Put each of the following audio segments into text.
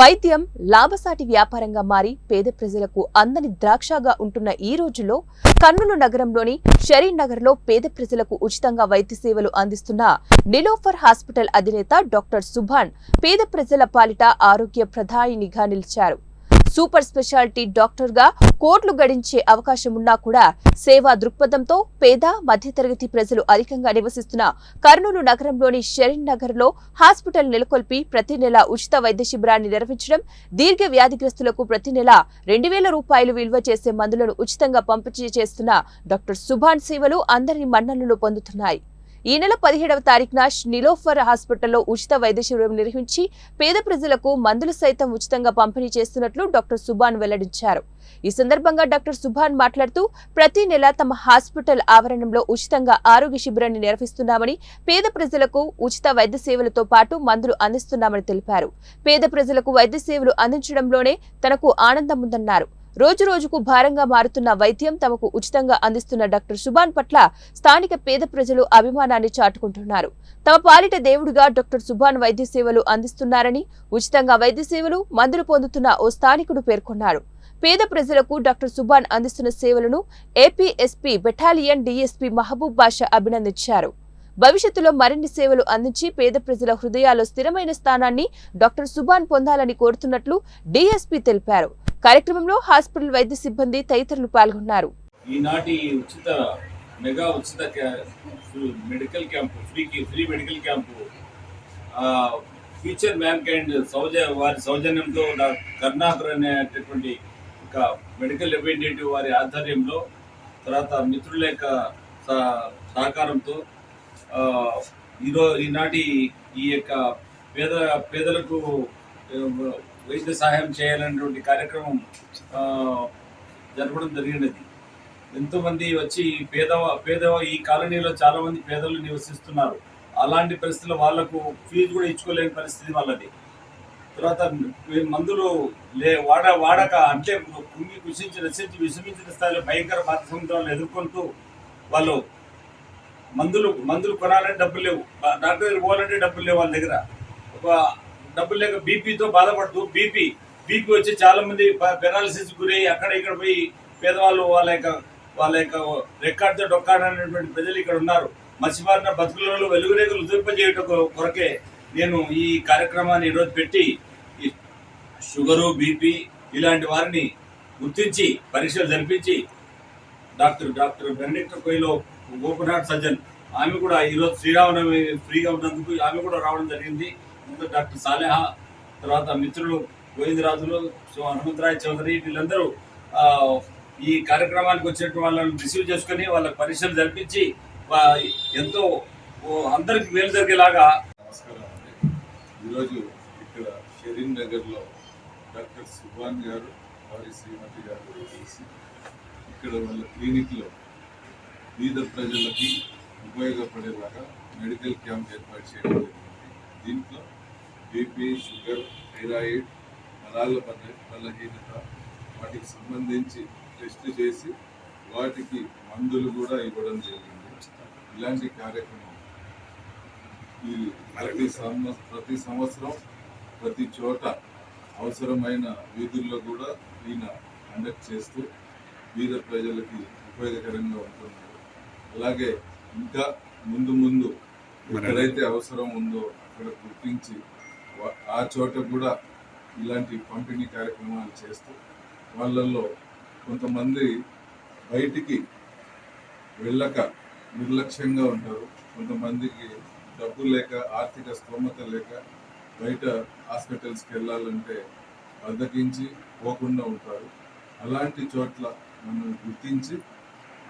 వైద్యం లాభసాటి వ్యాపారంగా మారి పేద ప్రజలకు అందని ద్రాక్షగా ఉంటున్న ఈ రోజుల్లో కర్నూలు నగరంలోని షరీన్ నగర్లో పేద ప్రజలకు ఉచితంగా వైద్య సేవలు అందిస్తున్న నిలోఫర్ హాస్పిటల్ అధినేత డాక్టర్ సుభాన్ పేద ప్రజల పాలిట ఆరోగ్య ప్రధానినిగా నిలిచారు. సూపర్ స్పెషాలిటీ డాక్టర్గా కోట్లు గడించే అవకాశం ఉన్నా కూడా సేవా దృక్పథంతో పేద మధ్యతరగతి ప్రజలు అధికంగా నివసిస్తున్న కర్నూలు నగరంలోని షరీన్ నగర్లో హాస్పిటల్ నెలకొల్పి ప్రతి నెల ఉచిత వైద్య శిబిరాన్ని నిర్వహించడం దీర్ఘ వ్యాధిగ్రస్తులకు ప్రతి నెల రెండు వేల రూపాయలు విలువ చేసే మందులను ఉచితంగా పంపిణీ చేస్తున్న డాక్టర్ సుభాన్ సేవలు అందరి మన్ననలు పొందుతున్నాయి. ఈ నెల పదిహేడవ తారీఖున నిలోఫర్ హాస్పిటల్లో ఉచిత వైద్య శిబిరం నిర్వహించి పేద ప్రజలకు మందులు సైతం ఉచితంగా పంపిణీ చేస్తున్నట్లు డాక్టర్ సుభాన్ వెల్లడించారు. ఈ సందర్భంగా డాక్టర్ సుభాన్ మాట్లాడుతూ ప్రతి నెల తమ హాస్పిటల్ ఆవరణంలో ఉచితంగా ఆరోగ్య శిబిరాన్ని నిర్వహిస్తున్నామని పేద ప్రజలకు ఉచిత వైద్య సేవలతో పాటు మందులు అందిస్తున్నామని తెలిపారు. పేద ప్రజలకు వైద్య సేవలు అందించడంలోనే తనకు ఆనందముందన్నారు రోజు రోజుకు భారంగా మారుతున్న వైద్యం తమకు ఉచితంగా అందిస్తున్న డాక్టర్ సుభాన్ పట్ల స్థానిక పేద ప్రజలు అభిమానాన్ని చాటుకుంటున్నారు. తమ పాలిట దేవుడిగా డాక్టర్ సుభాన్ వైద్య సేవలు అందిస్తున్నారని ఉచితంగా వైద్య సేవలు మందులు పొందుతున్న ఓ స్థానికుడు పేర్కొన్నారు. పేద ప్రజలకు డాక్టర్ సుభాన్ అందిస్తున్న సేవలను APSP battalion DSP Mahaboob Basha అభినందించారు. భవిష్యత్తులో మరిన్ని సేవలు అందించి పేద ప్రజల హృదయాల్లో స్థిరమైన స్థానాన్ని డాక్టర్ సుభాన్ పొందాలని కోరుతున్నట్లు డీఎస్పీ తెలిపారు. కార్యక్రమంలో హాస్పిటల్ వైద్య సిబ్బంది తదితరులు పాల్గొన్నారు. ఈనాటి ఉచిత మెగా ఉచిత medical camp ఫ్రీకి free medical camp future mankind సౌజ వారి సౌజన్యంతో కర్ణాకర్ అనేటటువంటి ఒక మెడికల్ రిప్రజెంటేటివ్ వారి ఆధ్వర్యంలో తర్వాత మిత్రుల యొక్క సహ- సహకారంతో ఆ, ఈరో ఈనాటి ఈ యొక్క పేద పేదలకు వైద్య సహాయం చేయాలనేటువంటి కార్యక్రమం జరపడం జరిగినది. ఎంతోమంది వచ్చి పేద పేద ఈ కాలనీలో చాలామంది పేదలు నివసిస్తున్నారు. అలాంటి పరిస్థితుల్లో వాళ్ళకు ఫీజు కూడా ఇచ్చుకోలేని పరిస్థితి వాళ్ళది. తర్వాత మందులు లే వాడ వాడక అంటే కుంగి కుషించి నశించి విషమించిన స్థాయిలో భయంకర బాధ సముద్రాలను ఎదుర్కొంటూ వాళ్ళు మందులు మందులు కొనాలంటే డబ్బులు లేవు. డాక్టర్ దగ్గర పోవాలంటే డబ్బులు లేవు వాళ్ళ దగ్గర. ఒక డబ్బులు లేక బీపీతో బాధపడుతూ బీపీ బీపీ వచ్చి చాలా మంది పెనాలిసిస్ గురై అక్కడ ఇక్కడ పోయి పేదవాళ్ళు వాళ్ళ యొక్క వాళ్ళ యొక్క రికార్డుతో డొక్కాడనేటువంటి ప్రజలు ఇక్కడ ఉన్నారు. మత్స్యమారిన బతుకులలో వెలుగురేగులు ఉదింపజేయటం కొరకే నేను ఈ కార్యక్రమాన్ని ఈరోజు పెట్టి షుగరు బీపీ ఇలాంటి వారిని గుర్తించి పరీక్షలు జరిపించి doctor doctor Benedict Coelho Gopanath surgeon ఆమె కూడా ఈరోజు శ్రీరామనవమి ఫ్రీగా ఉన్నందుకు ఆమె కూడా రావడం జరిగింది. ముందు డాక్టర్ సాలేహా తర్వాత మిత్రులు గోవిందరాజులు సో హనుమంతరాయ్ చౌదరి వీళ్ళందరూ ఈ కార్యక్రమానికి వచ్చినట్టు వాళ్ళని రిసీవ్ చేసుకొని వాళ్ళ పరీక్షలు జరిపించి ఎంతో ఓ, అందరికి మేలు జరిగేలాగా. నమస్కారం. అండి ఈరోజు ఇక్కడ షరీన్ నగర్లో డాక్టర్ సుభాన్ గారు వారి శ్రీమతి గారు కలిసి ఇక్కడ వాళ్ళ క్లినిక్లో బీద ప్రజలకి ఉపయోగపడేలాగా మెడికల్ క్యాంప్ ఏర్పాటు చేయడం జరిగింది. దీంట్లో బీపీ షుగర్ థైరాయిడ్ నరాల బల బలహీనత వాటికి సంబంధించి టెస్ట్ చేసి వాటికి మందులు కూడా ఇవ్వడం జరిగింది. ఇలాంటి కార్యక్రమం ఈ ప్రతి సంవ ప్రతి సంవత్సరం ప్రతి చోట అవసరమైన వీధుల్లో కూడా ఈయన కండక్ట్ చేస్తూ బీద ప్రజలకి ఉపయోగకరంగా ఉంటున్నారు. అలాగే ఇంకా ముందు ముందు ఎక్కడైతే అవసరం ఉందో అక్కడ గుర్తించి ఆ చోట కూడా ఇలాంటి పంపిణీ కార్యక్రమాలు చేస్తూ వాళ్ళల్లో కొంతమంది బయటికి వెళ్ళక నిర్లక్ష్యంగా ఉంటారు. కొంతమందికి డబ్బు లేక ఆర్థిక స్తోమత లేక బయట హాస్పిటల్స్కి వెళ్ళాలంటే బద్దకించి పోకుండా ఉంటారు. అలాంటి చోట్ల మనం గుర్తించి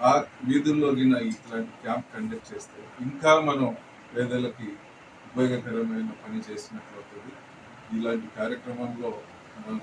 ఆ వీధుల్లో గిన ఇట్లాంటి క్యాంప్ కండక్ట్ చేస్తే ఇంకా మనం పేదలకి ఉపయోగకరమైన పని చేసినట్లు అవుతుంది ఇలాంటి కార్యక్రమంలో మన